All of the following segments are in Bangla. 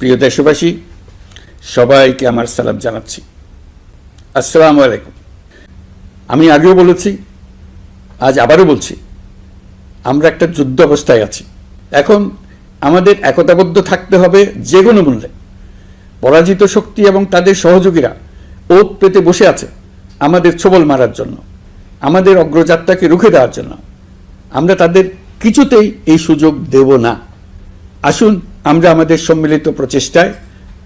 প্রিয় দেশবাসী, সবাইকে আমার সালাম জানাচ্ছি। আসসালাম আলাইকুম। আমি আগেও বলেছি, আজ আবারও বলছি, আমরা একটা যুদ্ধ অবস্থায় আছি। এখন আমাদের একতাবদ্ধ থাকতে হবে যে কোনো মূল্যে। পরাজিত শক্তি এবং তাদের সহযোগীরা ওত পেতে বসে আছে আমাদের ছবল মারার জন্য, আমাদের অগ্রযাত্রাকে রুখে দেওয়ার জন্য। আমরা তাদের কিছুতেই এই সুযোগ দেব না। আসুন আমরা আমাদের সম্মিলিত প্রচেষ্টায়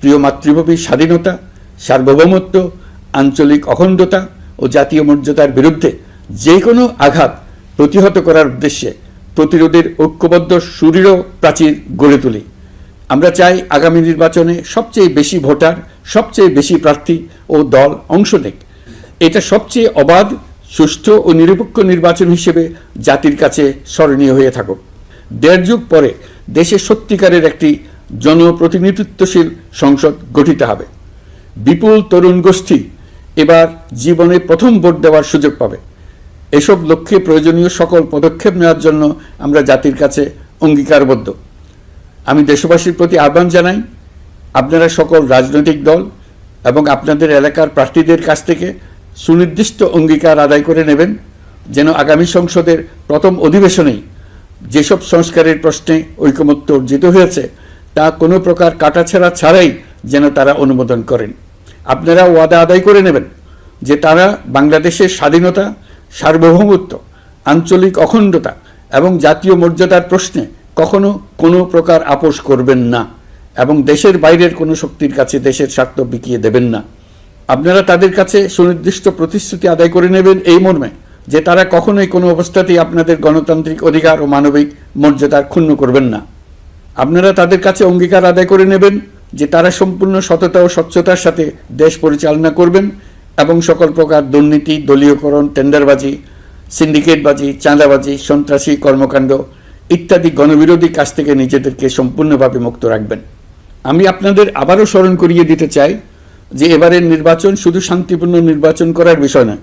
প্রিয় মাতৃভূমির স্বাধীনতা, সার্বভৌমত্ব, আঞ্চলিক অখণ্ডতা ও জাতীয় মর্যাদার বিরুদ্ধে যে কোনো আঘাত প্রতিহত করার উদ্দেশ্যে প্রতিরোধের ঐক্যবদ্ধ, সুদৃঢ় প্রাচীর গড়ে তুলি। আমরা চাই আগামী নির্বাচনে সবচেয়ে বেশি ভোটার, সবচেয়ে বেশি প্রার্থী ও দল অংশ নেক। এটা সবচেয়ে অবাধ, সুষ্ঠু ও নিরপেক্ষ নির্বাচন হিসেবে জাতির কাছে স্মরণীয় হয়ে থাকুক। দেড় যুগ পরে দেশে সত্যিকারের একটি জনপ্রতিনিধিত্বশীল সংসদ গঠিত হবে। বিপুল তরুণ গোষ্ঠী এবার জীবনে প্রথম ভোট দেওয়ার সুযোগ পাবে। এসব লক্ষ্যে প্রয়োজনীয় সকল পদক্ষেপ নেওয়ার জন্য আমরা জাতির কাছে অঙ্গীকারবদ্ধ। আমি দেশবাসীর প্রতি আহ্বান জানাই, আপনারা সকল রাজনৈতিক দল এবং আপনাদের এলাকার প্রার্থীদের কাছ থেকে সুনির্দিষ্ট অঙ্গীকার আদায় করে নেবেন, যেন আগামী সংসদের প্রথম অধিবেশনেই যেসব সংস্কারের প্রশ্নে ঐকমত্য অর্জিত হয়েছে, তা কোনো প্রকার কাটাছেড়া ছাড়াই যেন তারা অনুমোদন করেন। আপনারা ওয়াদা আদায় করে নেবেন যে তারা বাংলাদেশের স্বাধীনতা, সার্বভৌমত্ব, আঞ্চলিক অখণ্ডতা এবং জাতীয় মর্যাদার প্রশ্নে কখনো কোনো প্রকার আপোষ করবেন না এবং দেশের বাইরের কোনো শক্তির কাছে দেশের স্বার্থ বিকিয়ে দেবেন না। আপনারা তাদের কাছে সুনির্দিষ্ট প্রতিশ্রুতি আদায় করে নেবেন এই মর্মে। যে তারা কখনোই কোনো অবস্থাতেই আপনাদের গণতান্ত্রিক অধিকার ও মানবিক মর্যাদার ক্ষুণ্ণ করবেন না। আপনারা তাদের কাছে অঙ্গীকার আদায় করে নেবেন যে তারা সম্পূর্ণ সততা ও স্বচ্ছতার সাথে দেশ পরিচালনা করবেন এবং সকল প্রকার দুর্নীতি, দলীয়করণ, টেন্ডারবাজি, সিন্ডিকেটবাজি, চাঁদাবাজি, সন্ত্রাসী কর্মকাণ্ড ইত্যাদি গণবিরোধী কাজ থেকে নিজেদেরকে সম্পূর্ণভাবে মুক্ত রাখবেন। আমি আপনাদের আবারও স্মরণ করিয়ে দিতে চাই যে এবারের নির্বাচন শুধু শান্তিপূর্ণ নির্বাচন করার বিষয় নয়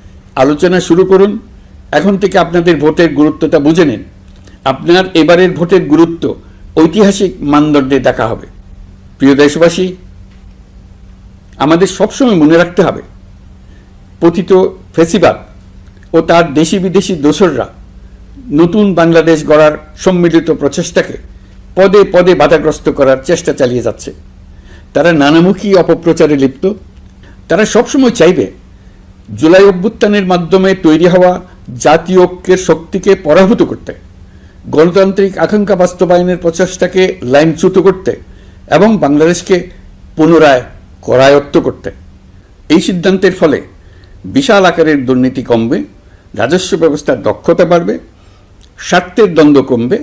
আলোচনা শুরু করুন। এখন থেকে আপনাদের ভোটের গুরুত্বটা বুঝে নিন। আপনার এবারের ভোটের গুরুত্ব ঐতিহাসিক মানদণ্ডে দেখা হবে। প্রিয় দেশবাসী, আমাদের সবসময় মনে রাখতে হবে, পতিত ফেসিবাদ ও তার দেশি বিদেশি দোসররা নতুন বাংলাদেশ গড়ার সম্মিলিত প্রচেষ্টাকে পদে পদে বাধাগ্রস্ত করার চেষ্টা চালিয়ে যাচ্ছে। তারা নানামুখী অপপ্রচারে লিপ্ত। তারা সবসময় চাইবে জুলাই অভ্যুত্থানের মাধ্যমে তৈরি হওয়া জাতীয় ঐক্যের শক্তিকে পরাভূত করতে, গণতান্ত্রিক আকাঙ্ক্ষা বাস্তবায়নের প্রচেষ্টাকে লাইনচ্যুত করতে এবং বাংলাদেশকে পুনরায় করায়ত্ত করতে। এই সিদ্ধান্তের ফলে বিশাল আকারের দুর্নীতি কমবে, রাজস্ব ব্যবস্থার দক্ষতা বাড়বে, স্বার্থের দ্বন্দ্ব কমবে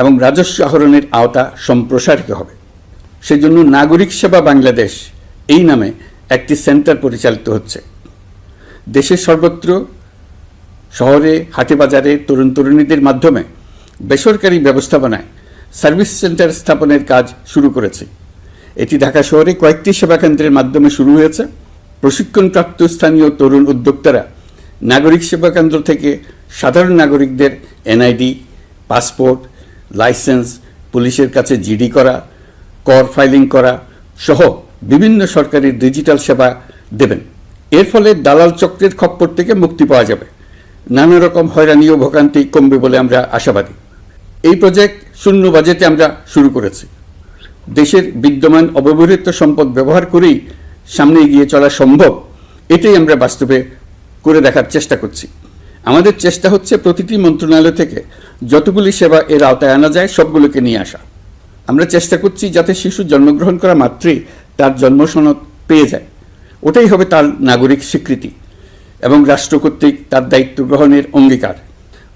এবং রাজস্ব আহরণের আওতা সম্প্রসারিত হবে। সেজন্য নাগরিক সেবা বাংলাদেশ এই নামে একটি সেন্টার পরিচালিত হচ্ছে। দেশের সর্বত্র, শহরে হাটে বাজারে তরুণ তরুণীদের মাধ্যমে বেসরকারি ব্যবস্থাপনায় সার্ভিস সেন্টার স্থাপনের কাজ শুরু করেছে। এটি ঢাকা শহরে কয়েকটি সেবা কেন্দ্রের মাধ্যমে শুরু হয়েছে। প্রশিক্ষণপ্রাপ্ত স্থানীয় তরুণ উদ্যোক্তারা নাগরিক সেবা কেন্দ্র থেকে সাধারণ নাগরিকদের এনআইডি, পাসপোর্ট, লাইসেন্স, পুলিশের কাছে জিডি করা, কর ফাইলিং করা সহ বিভিন্ন সরকারি ডিজিটাল সেবা দেবেন। এর ফলে দালাল চক্রের খপ্পর থেকে মুক্তি পাওয়া যাবে। নানা রকম হয়রানি ও ভোগান্তি কমবে বলে আমরা আশাবাদী। এই প্রজেক্ট শূন্য বাজেটে আমরা শুরু করেছি। দেশের বিদ্যমান অব্যবহৃত সম্পদ ব্যবহার করেই সামনে এগিয়ে চলা সম্ভব, এটাই আমরা বাস্তবে করে দেখার চেষ্টা করছি। আমাদের চেষ্টা হচ্ছে প্রতিটি মন্ত্রণালয় থেকে যতগুলি সেবা এর আওতায় আনা যায়, সবগুলোকে নিয়ে আসা। আমরা চেষ্টা করছি যাতে শিশু জন্মগ্রহণ করা মাত্রই তার জন্মসনদ পেয়ে যায়। ওটাই হবে তার নাগরিক স্বীকৃতি এবং রাষ্ট্র কর্তৃক তার দায়িত্ব গ্রহণের অঙ্গীকার।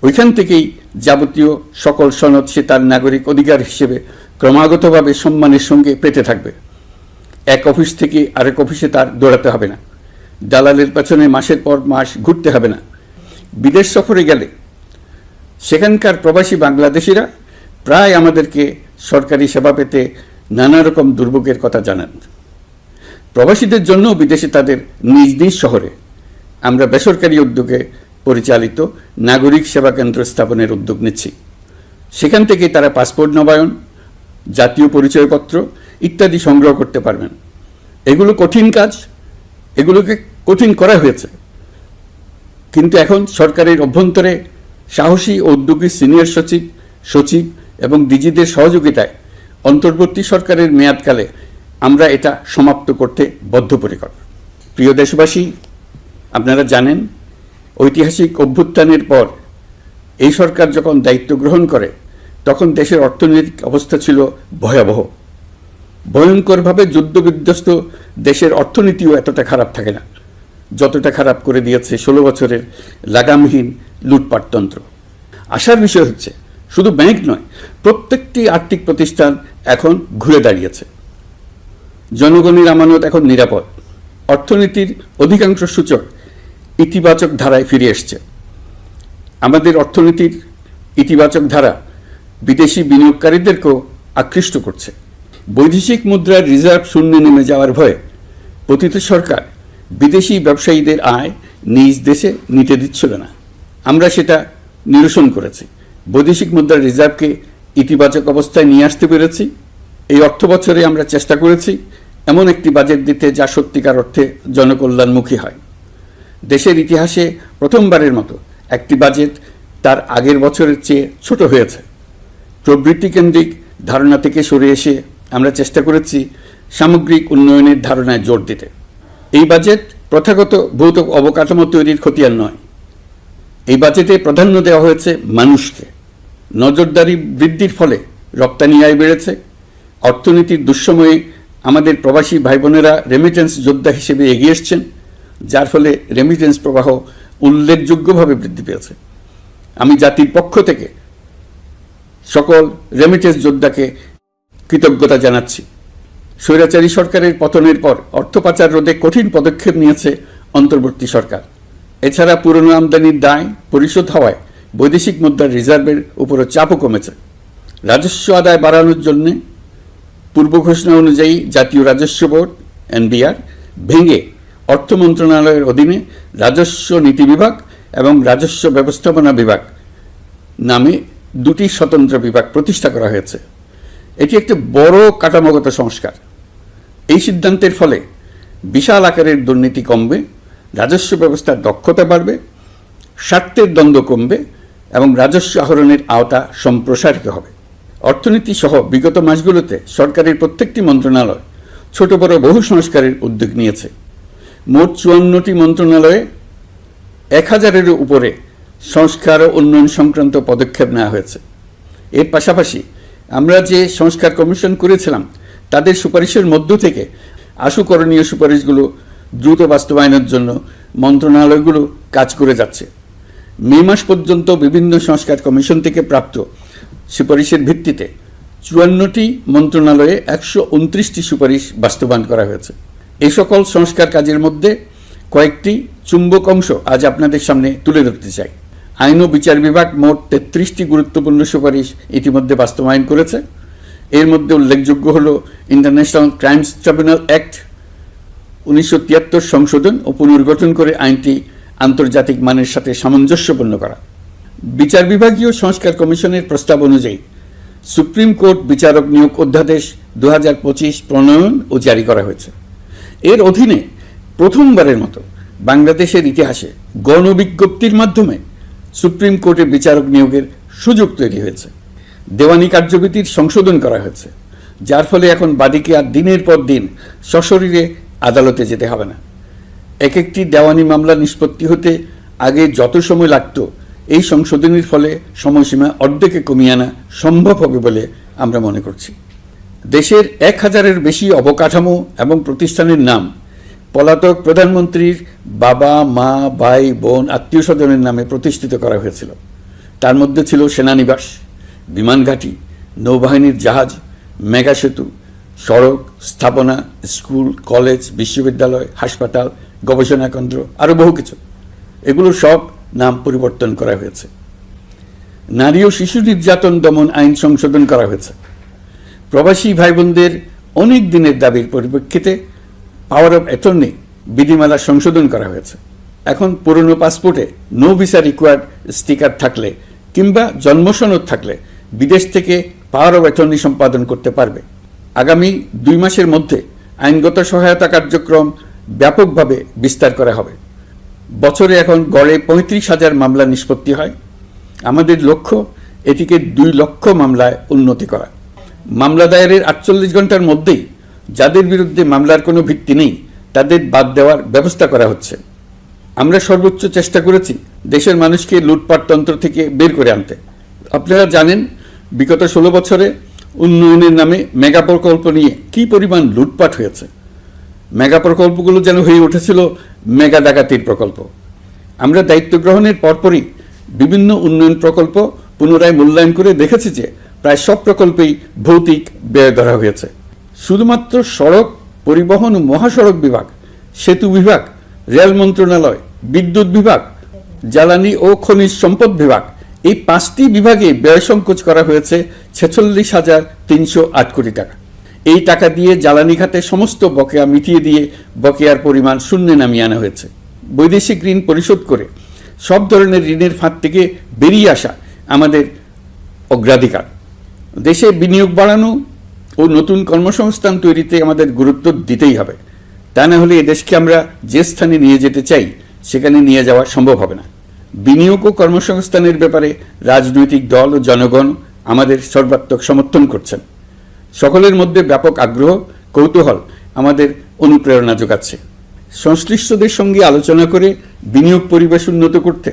ওইখান থেকেই যাবতীয় সকল সনদ সে তার নাগরিক অধিকার হিসেবে ক্রমাগতভাবে সম্মানের সঙ্গে পেতে থাকবে। এক অফিস থেকে আরেক অফিসে তার দৌড়াতে হবে না। দালালের পেছনে মাসের পর মাস ঘুরতে হবে না। বিদেশ সফরে গেলে সেখানকার প্রবাসী বাংলাদেশিরা প্রায় আমাদেরকে সরকারি সেবা পেতে নানা রকম দুর্ভোগের কথা জানান। প্রবাসীদের জন্য বিদেশে তাদের নিজ নিজ শহরে। আমরা বেসরকারি উদ্যোগে পরিচালিত নাগরিক সেবা কেন্দ্র স্থাপনের উদ্যোগ নিচ্ছি। সেখান থেকে তারা পাসপোর্ট নবায়ন, জাতীয় পরিচয়পত্র ইত্যাদি সংগ্রহ করতে পারবেন। এগুলো কঠিন কাজ, এগুলোকে কঠিন করা হয়েছে। কিন্তু এখন সরকারের অভ্যন্তরে সাহসী ও উদ্যোগী সিনিয়র সচিব সচিব এবং ডিজিদের সহযোগিতায় অন্তর্বর্তী সরকারের মেয়াদকালে আমরা এটা সমাপ্ত করতে বদ্ধপরিকর। প্রিয় দেশবাসী, আপনারা জানেন, ঐতিহাসিক অভ্যুত্থানের পর এই সরকার যখন দায়িত্ব গ্রহণ করে, তখন দেশের অর্থনৈতিক অবস্থা ছিল ভয়াবহ। ভয়ঙ্করভাবে যুদ্ধবিধ্বস্ত দেশের অর্থনীতিও এতটা খারাপ থাকে না, যতটা খারাপ করে দিয়েছে ষোলো বছরের লাগামহীন লুটপাটতন্ত্র আশার বিষয় হচ্ছে, শুধু ব্যাংক নয়, প্রত্যেকটি আর্থিক প্রতিষ্ঠান এখন ঘুরে দাঁড়িয়েছে। জনগণের আমানত এখন নিরাপদ। অর্থনীতির অধিকাংশ সূচক ইতিবাচক ধারায় ফিরে এসছে। আমাদের অর্থনীতির ইতিবাচক ধারা বিদেশি বিনিয়োগকারীদেরকেও আকৃষ্ট করছে। বৈদেশিক মুদ্রার রিজার্ভ শূন্যে নেমে যাওয়ার ভয়ে পতিত সরকার বিদেশি ব্যবসায়ীদের আয় নিজ দেশে নিতে দিচ্ছিল না। আমরা সেটা নিরসন করেছি। বৈদেশিক মুদ্রার রিজার্ভকে ইতিবাচক অবস্থায় নিয়ে আসতে পেরেছি। এই অর্থ বছরে আমরা চেষ্টা করেছি এমন একটি বাজেট দিতে যা সত্যিকার অর্থে জনকল্যাণমুখী হয়। দেশের ইতিহাসে প্রথমবারের মতো একটি বাজেট তার আগের বছরের চেয়ে ছোট হয়েছে। প্রবৃত্তি কেন্দ্রিক ধারণা থেকে সরে এসে আমরা চেষ্টা করেছি সামগ্রিক উন্নয়নের ধারণায় জোর দিতে। এই বাজেট প্রথাগত ভৌত অবকাঠামো তৈরির খতিয়ান নয়। এই বাজেটে প্রাধান্য দেওয়া হয়েছে মানুষকে। নজরদারি বৃদ্ধির ফলে রপ্তানি আয় বেড়েছে। অর্থনীতির দুঃসময়ে আমাদের প্রবাসী ভাই বোনেরা রেমিটেন্স যোদ্ধা হিসেবে এগিয়ে এসছেন, যার ফলে রেমিটেন্স প্রবাহ উল্লেখযোগ্যভাবে বৃদ্ধি পেয়েছে। আমি জাতির পক্ষ থেকে সকল রেমিটেন্স যোদ্ধাকে কৃতজ্ঞতা জানাচ্ছি। স্বৈরাচারী সরকারের পতনের পর অর্থ পাচার রোধে কঠিন পদক্ষেপ নিয়েছে অন্তর্বর্তী সরকার। এছাড়া পুরনো আমদানির দায় পরিশোধ হওয়ায় বৈদেশিক মুদ্রার রিজার্ভের উপরও চাপও কমেছে। রাজস্ব আদায় বাড়ানোর জন্য পূর্ব ঘোষণা অনুযায়ী জাতীয় রাজস্ব বোর্ড, এনবিআর, ভেঙে অর্থ মন্ত্রণালয়ের অধীনে রাজস্ব নীতি বিভাগ এবং রাজস্ব ব্যবস্থাপনা বিভাগ নামে দুটি স্বতন্ত্র বিভাগ প্রতিষ্ঠা করা হয়েছে। এটি একটি বড় কাঠামোগত সংস্কার। এই সিদ্ধান্তের ফলে বিশাল আকারের দুর্নীতি কমবে, রাজস্ব ব্যবস্থার দক্ষতা বাড়বে, স্বার্থের দ্বন্দ্ব কমবে এবং রাজস্ব আহরণের আওতা সম্প্রসারিত হবে। অর্থনীতি সহ বিগত মাসগুলোতে সরকারের প্রত্যেকটি মন্ত্রণালয় ছোট বড় বহু সংস্কারের উদ্যোগ নিয়েছে। মোট চুয়ান্নটি মন্ত্রণালয়ে এক হাজারের উপরে সংস্কার ও উন্নয়ন সংক্রান্ত পদক্ষেপ নেওয়া হয়েছে। এর পাশাপাশি আমরা যে সংস্কার কমিশন করেছিলাম, তাদের সুপারিশের মধ্য থেকে আশু করণীয় সুপারিশগুলো দ্রুত বাস্তবায়নের জন্য মন্ত্রণালয়গুলো কাজ করে যাচ্ছে। মে মাস পর্যন্ত বিভিন্ন সংস্কার কমিশন থেকে প্রাপ্ত সুপারিশের ভিত্তিতে চুয়ান্নটি মন্ত্রণালয়ে একশো উনত্রিশটি সুপারিশ বাস্তবায়ন করা হয়েছে। এই সকল সংস্কার কাজের মধ্যে কয়েকটি চুম্বক অংশ আজ আপনাদের সামনে তুলে ধরতে চাই। আইন ও বিচার বিভাগ মোট তেত্রিশটি গুরুত্বপূর্ণ সুপারিশ ইতিমধ্যে বাস্তবায়ন করেছে। এর মধ্যে উল্লেখযোগ্য হল ইন্টারন্যাশনাল ক্রাইমস ট্রাইব্যুনাল অ্যাক্ট, উনিশশো তিয়াত্তর সংশোধন ও পুনর্গঠন করে আইনটি আন্তর্জাতিক মানের সাথে সামঞ্জস্যপূর্ণ করা। বিচার বিভাগীয় সংস্কার কমিশনের প্রস্তাব অনুযায়ী সুপ্রিম কোর্ট বিচারক নিয়োগ অধ্যাদেশ দু হাজার পঁচিশ প্রণয়ন ও জারি করা হয়েছে। এর অধীনে প্রথমবারের মতো বাংলাদেশের ইতিহাসে গণবিজ্ঞপ্তির মাধ্যমে সুপ্রিম কোর্টে বিচারক নিয়োগের সুযোগ তৈরি হয়েছে। দেওয়ানি কার্যবিধির সংশোধন করা হয়েছে, যার ফলে এখন বাদীকে আর দিনের পর দিন সশরীরে আদালতে যেতে হবে না। এক একটি দেওয়ানি মামলা নিষ্পত্তি হতে আগে যত সময় লাগতো এই সংশোধনীর ফলে সময়সীমা অর্ধেকে কমিয়ে আনা সম্ভব হবে বলে আমরা মনে করছি। দেশের এক হাজারের বেশি অবকাঠামো এবং প্রতিষ্ঠানের নাম পলাতক প্রধানমন্ত্রীর বাবা, মা, ভাই, বোন আত্মীয় স্বজনের নামে প্রতিষ্ঠিত করা হয়েছিল। তার মধ্যে ছিল সেনানিবাস বিমানঘাটি নৌবাহিনীর জাহাজ, মেগা সেতু, সড়ক, স্থাপনা, স্কুল, কলেজ, বিশ্ববিদ্যালয়, হাসপাতাল, গবেষণা কেন্দ্র আরও বহু কিছু। এগুলো সব নাম পরিবর্তন করা হয়েছে। নারী ও শিশু নির্যাতন দমন আইন সংশোধন করা হয়েছে। প্রবাসী ভাই বোনদের অনেক দিনের দাবির পরিপ্রেক্ষিতে পাওয়ার অফ অ্যাটর্নি বিধিমালা সংশোধন করা হয়েছে। এখন পুরনো পাসপোর্টে নো ভিসা রিকোয়ার্ড স্টিকার থাকলে কিংবা জন্মসনদ থাকলে বিদেশ থেকে পাওয়ার অফ অ্যাটর্নি সম্পাদন করতে পারবে। আগামী দুই মাসের মধ্যে আইনগত সহায়তা কার্যক্রম ব্যাপকভাবে বিস্তার করা হবে। বছরে এখন গড়ে পঁয়ত্রিশ হাজার মামলা নিষ্পত্তি হয়। আমাদের লক্ষ্য এটিকে দুই লক্ষ মামলায় উন্নতি করা। মামলা দায়েরের আটচল্লিশ ঘণ্টার মধ্যেই যাদের বিরুদ্ধে মামলার কোনো ভিত্তি নেই, তাদের বাদ দেওয়ার ব্যবস্থা করা হচ্ছে। আমরা সর্বোচ্চ চেষ্টা করেছি দেশের মানুষকে লুটপাটতন্ত্র থেকে বের করে আনতে। আপনারা জানেন, বিগত ষোলো বছরে উন্নয়নের নামে মেগা প্রকল্প নিয়ে কী পরিমাণ লুটপাট হয়েছে। মেগা প্রকল্পগুলো যেন হয়ে উঠেছিল মেগা ডাকাতির প্রকল্প। আমরা দায়িত্ব গ্রহণের পরপরই বিভিন্ন উন্নয়ন প্রকল্প পুনরায় মূল্যায়ন করে দেখেছি যে প্রায় সব প্রকল্পেই ভৌতিক ব্যয় ধরা হয়েছে। শুধুমাত্র সড়ক পরিবহন ও মহাসড়ক বিভাগ, সেতু বিভাগ, রেল মন্ত্রণালয়, বিদ্যুৎ বিভাগ, জ্বালানি ও খনিজ সম্পদ বিভাগ এই পাঁচটি বিভাগে ব্যয় সংকোচ করা হয়েছে ছেচল্লিশ হাজার তিনশো আট কোটি টাকা। এই টাকা দিয়ে জ্বালানি খাতে সমস্ত বকেয়া মিটিয়ে দিয়ে বকেয়ার পরিমাণ শূন্যে নামিয়ে আনা হয়েছে। বৈদেশিক ঋণ পরিশোধ করে সব ধরনের ঋণের ফাঁদ থেকে বেরিয়ে আসা আমাদের অগ্রাধিকার। দেশে বিনিয়োগ বাড়ানো ও নতুন কর্মসংস্থান তৈরিতে আমাদের গুরুত্ব দিতেই হবে। তা না হলে এদেশকে আমরা যে স্থানে নিয়ে যেতে চাই, সেখানে নিয়ে যাওয়া সম্ভব হবে না। বিনিয়োগ ও কর্মসংস্থানের ব্যাপারে রাজনৈতিক দল ও জনগণ আমাদের সর্বাত্মক সমর্থন করছেন। সকলের মধ্যে ব্যাপক আগ্রহ, কৌতূহল আমাদের অনুপ্রেরণা যোগাচ্ছে। সংশ্লিষ্টদের সঙ্গে আলোচনা করে বিনিয়োগ পরিবেশ উন্নত করতে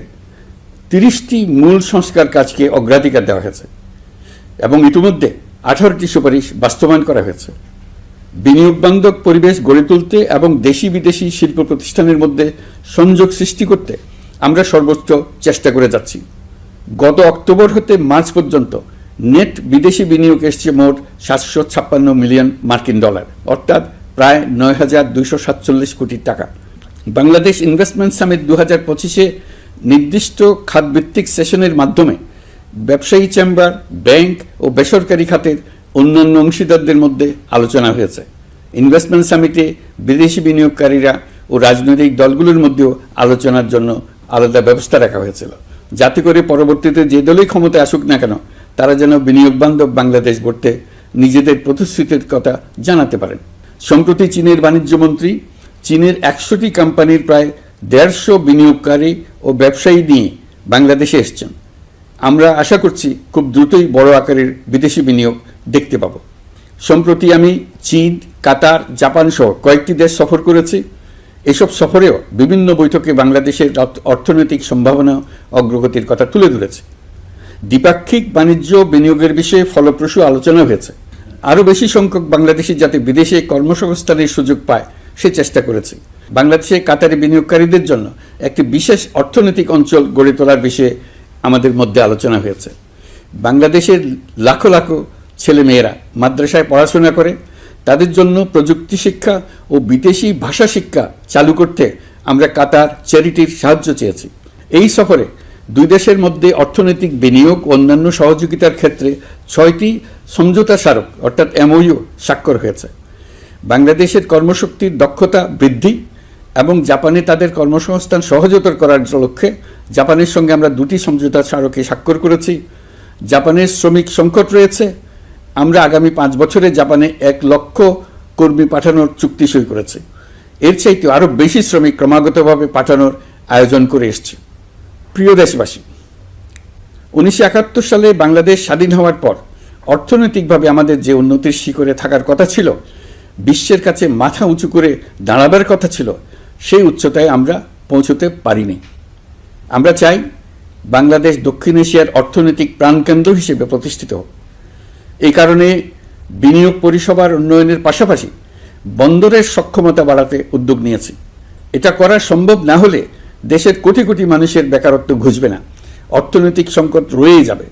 তিরিশটি মূল সংস্কার কাজকে অগ্রাধিকার দেওয়া হয়েছে এবং ইতিমধ্যে আঠারোটি সুপারিশ বাস্তবায়ন করা হয়েছে। বিনিয়োগ বান্ধব পরিবেশ গড়ে তুলতে এবং দেশি বিদেশি শিল্প প্রতিষ্ঠানের মধ্যে সংযোগ সৃষ্টি করতে আমরা সর্বোচ্চ চেষ্টা করে যাচ্ছি। গত অক্টোবর হতে মার্চ পর্যন্ত নেট বিদেশি বিনিয়োগ এসছে মোট সাতশো ছাপ্পান্ন মিলিয়ন মার্কিন ডলার, অর্থাৎ প্রায় নয় হাজার দুইশো সাতচল্লিশ কোটি টাকা। বাংলাদেশ ইনভেস্টমেন্ট সামিট দু হাজার পঁচিশে নির্দিষ্ট খাতভিত্তিক সেশনের মাধ্যমে ব্যবসায়ী চেম্বার, ব্যাংক ও বেসরকারি খাতের অন্যান্য অংশীদারদের মধ্যে আলোচনা হয়েছে। ইনভেস্টমেন্ট সামিটে বিদেশি বিনিয়োগকারীরা ও রাজনৈতিক দলগুলোর মধ্যেও আলোচনার জন্য আলাদা ব্যবস্থা রাখা হয়েছিল। যাতে করে পরবর্তীতে যে দলই ক্ষমতায় আসুক না কেন তারা যেন বিনিয়োগ বান্ধব বাংলাদেশ গড়তে নিজেদের প্রতিশ্রুতির কথা জানাতে পারেন। সম্প্রতি চীনের বাণিজ্য মন্ত্রী, চীনের একশোটি কোম্পানির প্রায় দেড়শো বিনিয়োগকারী ও ব্যবসায়ী নিয়ে বাংলাদেশে এসছেন। আমরা আশা করছি খুব দ্রুতই বড় আকারের বিদেশি বিনিয়োগ দেখতে পাব। সম্প্রতি আমি চীন, কাতার, জাপান সহ কয়েকটি দেশ সফর করেছি। এসব সফরেও বিভিন্ন বৈঠকে বাংলাদেশের অর্থনৈতিক সম্ভাবনা, অগ্রগতির কথা তুলে ধরেছে। দ্বিপাক্ষিক বাণিজ্য বিনিয়োগের বিষয়ে ফলপ্রসূ আলোচনা হয়েছে। আরও বেশি সংখ্যক বাংলাদেশি যাতে বিদেশে কর্মসংস্থানের সুযোগ পায়, সে চেষ্টা করেছে। বাংলাদেশে কাতারি বিনিয়োগকারীদের জন্য একটি বিশেষ অর্থনৈতিক অঞ্চল গড়ে তোলার বিষয়ে আমাদের মধ্যে আলোচনা হয়েছে। বাংলাদেশের লাখো লাখো ছেলেমেয়েরা মাদ্রাসায় পড়াশোনা করে, তাদের জন্য প্রযুক্তি শিক্ষা ও বিদেশি ভাষা শিক্ষা চালু করতে আমরা কাতার চ্যারিটির সাহায্য চেয়েছি। এই সফরে দুই দেশের মধ্যে অর্থনৈতিক বিনিয়োগ অন্যান্য সহযোগিতার ক্ষেত্রে ছয়টি সমঝোতা স্মারক, অর্থাৎ এমওইউ, স্বাক্ষর হয়েছে। বাংলাদেশের কর্মশক্তির দক্ষতা বৃদ্ধি এবং জাপানে তাদের কর্মসংস্থান সহজতর করার লক্ষ্যে জাপানের সঙ্গে আমরা দুটি সমঝোতা স্মারকে স্বাক্ষর করেছি। জাপানের শ্রমিক সংকট রয়েছে। আমরা আগামী পাঁচ বছরে জাপানে এক লক্ষ কর্মী পাঠানোর চুক্তি সই করেছি। এর চাইতে আরও বেশি শ্রমিক ক্রমাগতভাবে পাঠানোর আয়োজন করে এসছে। প্রিয় দেশবাসী, উনিশশো একাত্তর সালে বাংলাদেশ স্বাধীন হওয়ার পর অর্থনৈতিকভাবে আমাদের যে উন্নতির শিখরে থাকার কথা ছিল, বিশ্বের কাছে মাথা উঁচু করে দাঁড়াবার কথা ছিল, সেই উচ্চতায় আমরা পৌঁছতে পারিনি। আমরা চাই বাংলাদেশ দক্ষিণ এশিয়ার অর্থনৈতিক প্রাণকেন্দ্র হিসেবে প্রতিষ্ঠিত এই কারণে বিনিয়োগ পরিষেবার উন্নয়নের পাশাপাশি বন্দরের সক্ষমতা বাড়াতে উদ্যোগ নিয়েছি। এটা করা সম্ভব না হলে দেশের কোটি কোটি মানুষের বেকারত্ব ঘুষবে না। অর্থনৈতিক সংকট রয়েই যাবে।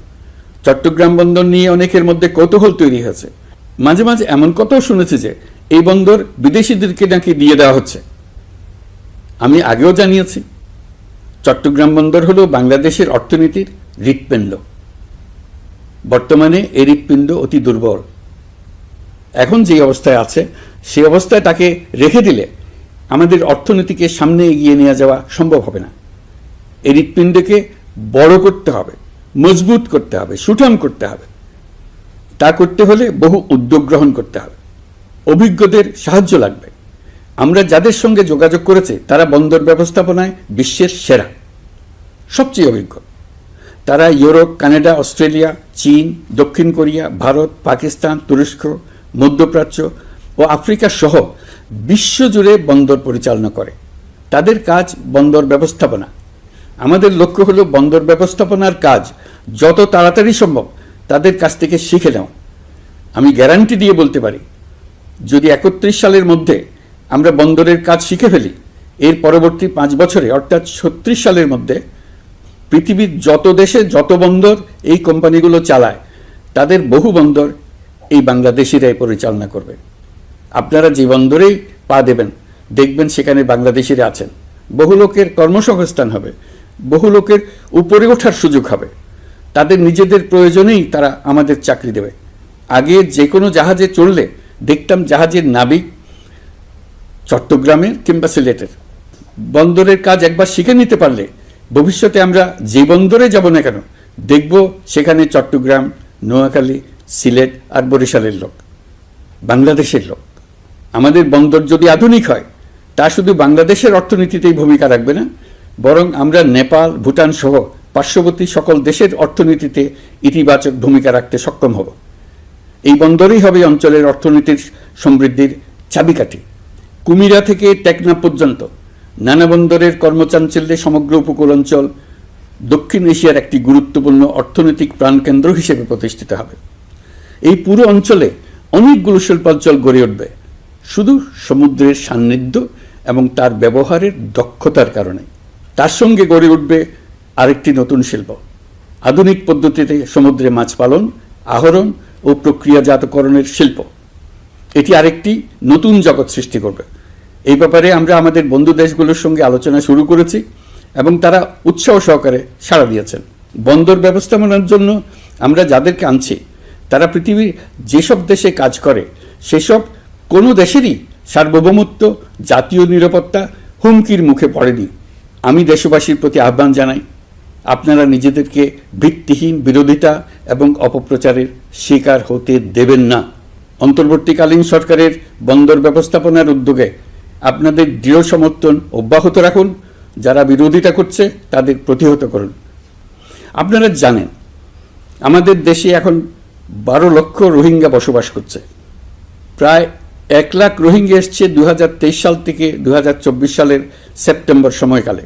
চট্টগ্রাম বন্দর নিয়ে অনেকের মধ্যে কৌতূহল তৈরি হয়েছে। মাঝে মাঝে এমন কথাও শুনেছি যে, এই বন্দর বিদেশিদেরকে নাকি দিয়ে দেওয়া হচ্ছে। আমি আগেও জানিয়েছি, চট্টগ্রাম বন্দর হলো বাংলাদেশের অর্থনীতির হৃৎপিণ্ড। বর্তমানে এই হৃৎপিণ্ড অতি দুর্বল। এখন যে অবস্থায় আছে সেই অবস্থায় তাকে রেখে দিলে আমাদের অর্থনীতিকে সামনে এগিয়ে নিয়ে যাওয়া সম্ভব হবে না। এই হৃৎপিণ্ডকে বড় করতে হবে, মজবুত করতে হবে, সুঠাম করতে হবে। তা করতে হলে বহু উদ্যোগ গ্রহণ করতে হবে। অভিজ্ঞদের সাহায্য লাগবে। আমরা যাদের সঙ্গে যোগাযোগ করেছি, তারা বন্দর ব্যবস্থাপনায় বিশ্বের সেরা। সবচেয়ে অভিজ্ঞ। তারা ইউরোপ, কানাডা, অস্ট্রেলিয়া, চীন, দক্ষিণ কোরিয়া, ভারত, পাকিস্তান, তুরস্ক, মধ্যপ্রাচ্য ও আফ্রিকা সহ বিশ্বজুড়ে বন্দর পরিচালনা করে। তাদের কাজ বন্দর ব্যবস্থাপনা। আমাদের লক্ষ্য হলো বন্দর ব্যবস্থাপনার কাজ যত তাড়াতাড়ি সম্ভব তাদের কাছ থেকে শিখে নেওয়া। আমি গ্যারান্টি দিয়ে বলতে পারি, যদি একত্রিশ সালের মধ্যে আমরা বন্দরের কাজ শিখে ফেলি, এর পরবর্তী পাঁচ বছরে, অর্থাৎ ছত্রিশ সালের মধ্যে পৃথিবীর যত দেশে যত বন্দর এই কোম্পানিগুলো চালায়, তাদের বহু বন্দর এই বাংলাদেশিরাই পরিচালনা করবে। আপনারা জীবন বন্দরেই পা দেবেন। দেখবেন সেখানে বাংলাদেশিরা আছেন। বহু লোকের কর্মসংস্থান হবে। বহু লোকের উপরে ওঠার সুযোগ হবে। তাদের নিজেদের প্রয়োজনেই তারা আমাদের চাকরি দেবে। আগে যে কোনো জাহাজে চললে দেখতাম জাহাজের নাবিক চট্টগ্রামের কিংবা সিলেটের। বন্দরের কাজ একবার শিখে নিতে পারলে ভবিষ্যতে আমরা যে বন্দরে যাব না কেন, দেখব সেখানে চট্টগ্রাম, নোয়াখালী, সিলেট আর বরিশালের লোক। বাংলাদেশের লোক। আমাদের বন্দর যদি আধুনিক হয়, তা শুধু বাংলাদেশের অর্থনীতিতেই ভূমিকা রাখবে না, বরং আমরা নেপাল, ভুটান সহ পার্শ্ববর্তী সকল দেশের অর্থনীতিতে ইতিবাচক ভূমিকা রাখতে সক্ষম হব। এই বন্দরই হবে অঞ্চলের অর্থনীতির সমৃদ্ধির চাবিকাঠি। কুমিরা থেকে টেকনা পর্যন্ত নানা বন্দরের কর্মচাঞ্চল্যে সমগ্র উপকূল অঞ্চল দক্ষিণ এশিয়ার একটি গুরুত্বপূর্ণ অর্থনৈতিক প্রাণকেন্দ্র হিসেবে প্রতিষ্ঠিত হবে। এই পুরো অঞ্চলে অনেকগুলো শিল্পাঞ্চল গড়ে উঠবে। শুধু সমুদ্রের সান্নিধ্য এবং তার ব্যবহারের দক্ষতার কারণে। তার সঙ্গে গড়ে উঠবে আরেকটি নতুন শিল্প। আধুনিক পদ্ধতিতে সমুদ্রে মাছ পালন, আহরণ ও প্রক্রিয়াজাতকরণের শিল্প। এটি আরেকটি নতুন জগৎ সৃষ্টি করবে। এই ব্যাপারে আমরা আমাদের বন্ধু দেশগুলোর সঙ্গে আলোচনা শুরু করেছি এবং তারা উৎসাহ সহকারে সাড়া দিয়েছেন। বন্দর ব্যবস্থাপনার জন্য আমরা যাদেরকে আনছি, তারা পৃথিবীর যেসব দেশে কাজ করে, সেসব কোনো দেশেরই সার্বভৌমত্ব, জাতীয় নিরাপত্তা হুমকির মুখে পড়েনি। আমি দেশবাসীর প্রতি আহ্বান জানাই, আপনারা নিজেদেরকে ভিত্তিহীন বিরোধিতা এবং অপপ্রচারের শিকার হতে দেবেন না। অন্তর্বর্তীকালীন সরকারের বন্দর ব্যবস্থাপনার উদ্যোগে আপনাদের দৃঢ় সমর্থন অব্যাহত রাখুন, যারা বিরোধিতা করছে তাদের প্রতিহত করুন। আপনারা জানেন, আমাদের দেশে এখন বারো লক্ষ রোহিঙ্গা বসবাস করছে। প্রায় এক লাখ রোহিঙ্গা এসছে দু হাজার তেইশ সাল থেকে দু হাজার চব্বিশ সালের সেপ্টেম্বর সময়কালে,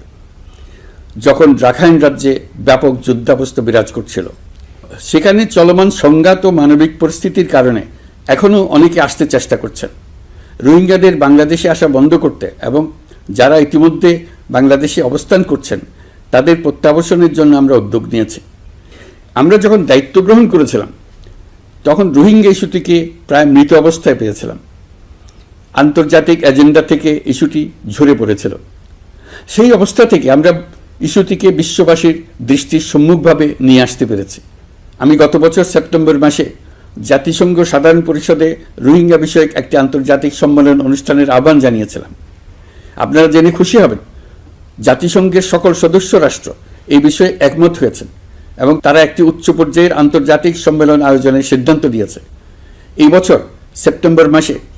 যখন রাখাইন রাজ্যে ব্যাপক যুদ্ধাবস্থা বিরাজ করছিল। সেখানে চলমান সংঘাত ও মানবিক পরিস্থিতির কারণে এখনও অনেকে আসতে চেষ্টা করছেন। রোহিঙ্গাদের বাংলাদেশে আসা বন্ধ করতে এবং যারা ইতিমধ্যে বাংলাদেশে অবস্থান করছেন, তাদের প্রত্যাবাসনের জন্য আমরা উদ্যোগ নিয়েছি। আমরা যখন দায়িত্ব গ্রহণ করেছিলাম, তখন রোহিঙ্গা ইস্যুটিকে প্রায় মৃত অবস্থায় পেয়েছিলাম। আন্তর্জাতিক এজেন্ডা থেকে ইস্যুটি ঝরে পড়েছিল। সেই অবস্থা থেকে আমরা ইস্যুটিকে বিশ্ববাসীর দৃষ্টির সম্মুখভাবে নিয়ে আসতে পেরেছি। আমি গত বছর সেপ্টেম্বর মাসে জাতিসংঘ সাধারণ পরিষদে রোহিঙ্গা বিষয়ক একটি আন্তর্জাতিক সম্মেলন অনুষ্ঠানের আহ্বান জানিয়েছিলাম। আপনারা জেনে খুশি হবেন, জাতিসংঘের সকল সদস্য রাষ্ট্র এই বিষয়ে একমত হয়েছেন এবং তারা একটি উচ্চ পর্যায়ের আন্তর্জাতিক সম্মেলন আয়োজনের সিদ্ধান্ত দিয়েছে। এই বছর সেপ্টেম্বর মাসে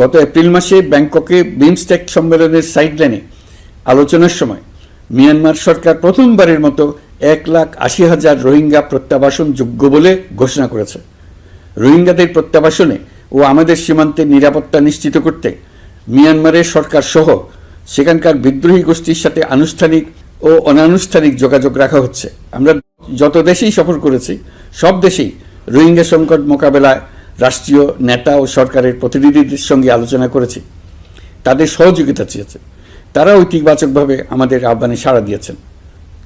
গত এপ্রিল মাসে ব্যাংককে বিমস্টেক সম্মেলনের সাইডলাইনে আলোচনার সময় মিয়ানমার সরকার প্রথমবারের মতো এক লাখ আশি হাজার রোহিঙ্গা প্রত্যাবাসন যোগ্য বলে ঘোষণা করেছে। রোহিঙ্গাদের প্রত্যাবাসনে ও আমাদের সীমান্তের নিরাপত্তা নিশ্চিত করতে মিয়ানমারের সরকার সহ সেখানকার বিদ্রোহী গোষ্ঠীর সাথে আনুষ্ঠানিক ও অনানুষ্ঠানিক যোগাযোগ রাখা হচ্ছে। আমরা যত দেশেই সফর করেছি, সব দেশেই রোহিঙ্গা সংকট মোকাবেলায় রাষ্ট্রীয় নেতা ও সরকারের প্রতিনিধিদের সঙ্গে আলোচনা করেছি। তাদের সহযোগিতা চেয়েছে। তারা ইতিবাচকভাবে আমাদের আহ্বানে সাড়া দিয়েছেন।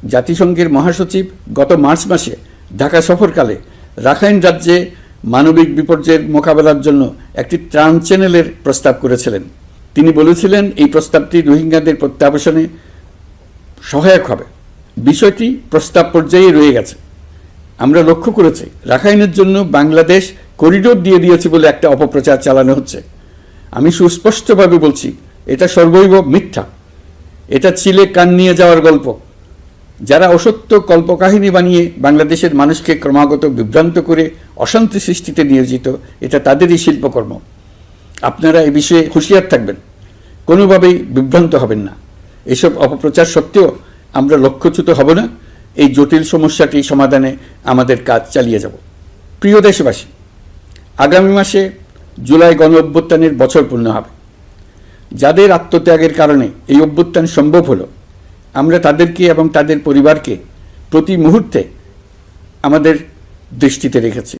জাতিসংঘের মহাসচিব গত মার্চ মাসে ঢাকা সফরকালে রাখাইন রাজ্যে মানবিক বিপর্যয়ের মোকাবেলার জন্য একটি ত্রাণ চ্যানেলের প্রস্তাব করেছিলেন। তিনি বলেছিলেন, এই প্রস্তাবটি রোহিঙ্গাদের প্রত্যাবাসনে সহায়ক হবে। বিষয়টি প্রস্তাব পর্যায়ে রয়ে গেছে। আমরা লক্ষ্য করেছি, রাখাইনের জন্য বাংলাদেশ করিডোর দিয়ে দিয়েছে বলে একটা অপপ্রচার চালানো হচ্ছে। আমি সুস্পষ্টভাবে বলছি, এটা সর্বৈব মিথ্যা। এটা ছিলে কান নিয়ে যাওয়ার গল্প। যারা অসত্য কল্পকাহিনী বানিয়ে বাংলাদেশের মানুষকে ক্রমাগত বিভ্রান্ত করে অশান্তি সৃষ্টিতে নিয়োজিত, এটা তাদেরই শিল্পকর্ম। আপনারা এ বিষয়ে হুঁশিয়ার থাকবেন। কোনোভাবেই বিভ্রান্ত হবেন না। এসব অপপ্রচার সত্ত্বেও আমরা লক্ষ্যচ্যুত হব না। এই জটিল সমস্যাটি সমাধানে আমাদের কাজ চালিয়ে যাব। প্রিয় দেশবাসী, আগামী মাসে জুলাই গণ অভ্যুত্থানের বছর পূর্ণ হবে। যাদের আত্মত্যাগের কারণে এই অভ্যুত্থান সম্ভব হলো, আমরা তাদেরকে এবং তাদের পরিবারকে প্রতি মুহূর্তে আমাদের দৃষ্টিতে রেখেছি।